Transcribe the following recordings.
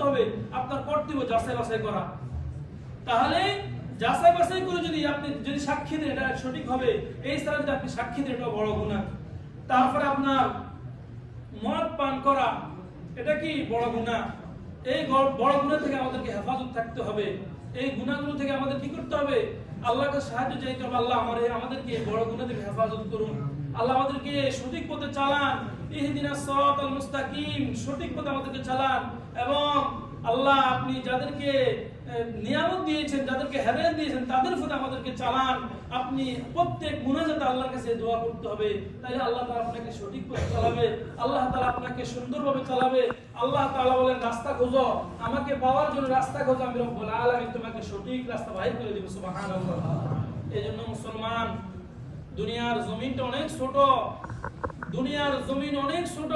করতে হবে আপনার কর্তব্য যাচাই বাছাই করা। তাহলে যাচাই বাছাই করে যদি আপনি যদি সাক্ষী দেন, এটা সঠিক হবে। এই ছাড়া যদি আপনি সাক্ষী দেন, এটা বড় গুণা। তারপরে আপনার মদ পান করা, এটা কি বড় গুণা? এই বড় গুণা থেকে আমাদেরকে হেফাজত থাকতে হবে। এই গুণাগুলো থেকে আমাদের কি করতে হবে? আল্লাহকে সাহায্য চাইতে হবে। আল্লাহ আমার আমাদেরকে বড় গুণা থেকে হেফাজত করুন। আল্লাহ আমাদেরকে সঠিক পথে চালান। ইহদিনাস সিরাতাল মুস্তাকিম, সঠিক পথে আমাদেরকে চালান এবং আল্লাহ আপনি যাদেরকে নিয়ামত দিয়েছেন, যাদেরকে হেদায়েত দিয়েছেন, তাদের প্রতি আমাদেরকে চালান। আপনি প্রত্যেক মুনাজাতে আল্লাহর কাছে দোয়া করতে হবে। তাহলে আল্লাহ তাআলা আপনাকে সঠিক পথে চালাবে। আল্লাহ তাআলা আপনাকে সুন্দরভাবে চালাবে। আল্লাহ তাআলা বলেন, রাস্তা খোঁজো। আমাকে পাওয়ার জন্য রাস্তা খোঁজো। আমি রব্বুল আলামিন তোমাকে সঠিক রাস্তা বাইর করে দেব। সুবহানাল্লাহ। এজন্য মুসলমান দুনিয়ার জমিনটা অনেক ছোট। দুনিয়ার জমিন অনেক ছোট।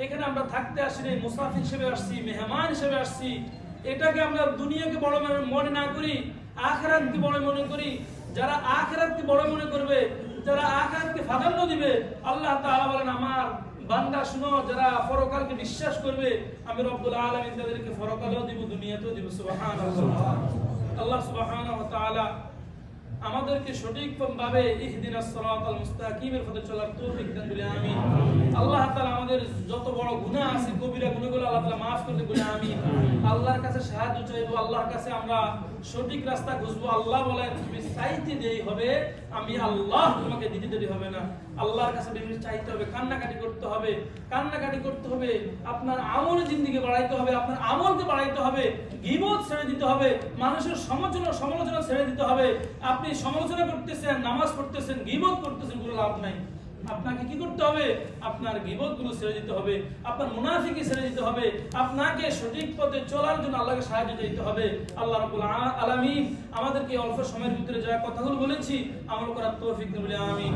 এখানে আমরা থাকতে আসিনি মুসাফির হিসেবে আসছি, মেহমান হিসেবে আসছি। এটাকে আমরা দুনিয়াকে বড় মনে- না করি, আখেরাতকে বড় মনে করি। যারা আখেরাতকে বড় মনে করবে, যারা আখেরাতকে প্রাধান্য দিবে, আল্লাহ তাআলা বলেন, আমার বান্দা শুনো, যারা পরকালকে বিশ্বাস করবে, আমি রব্বুল আলামিন তাদেরকে পরকালেও দিব, দুনিয়াতেও দিব। সুবহানাল্লাহ। আল্লাহ সুবহানাহু ওয়া তাআলা আমাদেরকে সঠিকভাবে ইহদিনাস সিরাতাল মুস্তাকিমের পথে চলার তৌফিক দান করুন, আমিন। আল্লাহ তাআলা আমাদের যত বড় গুনাহ আছে, কবিরা গুনাহগুলো আল্লাহ তাআলা maaf করে দেন আমিন। আল্লাহর কাছে সাহায্য চাইব, আল্লাহর কাছে আমরা সঠিক রাস্তা খুঁজবো, আল্লাহ বলেন তুমি চাইতে দেই হবে, আমি আল্লাহ তোমাকে দিতে দেরি হবে না। আল্লাহর কাছে বেশি চাইতে হবে, কান্নাকাটি করতে হবে। কান্নাকাটি করতে হবে, আপনার আমল জিন্দিগি বাড়াইতে হবে, আপনার আমলকে বাড়াইতে হবে, গিবত ছেড়ে দিতে হবে, মানুষের সমালোচনা সমালোচনা ছেড়ে দিতে হবে। আপনি সমালোচনা করতেছেন, নামাজ পড়তেছেন, গিবত করতেছেন, কোনো লাভ নাই। আপনাকে কি করতে হবে? আপনার গিবতগুলো ছেড়ে দিতে হবে। আপনার মুনাফিকে ছেড়ে দিতে হবে। আপনাকে সঠিক পথে চলার জন্য আল্লাহকে সাহায্য দিতে হবে। আল্লাহ রাব্বুল আলামিন আমাদেরকে অল্প সময়ের ভিতরে যা কথাগুলো বলেছি আমল করার তৌফিক দিন বলে আমিন।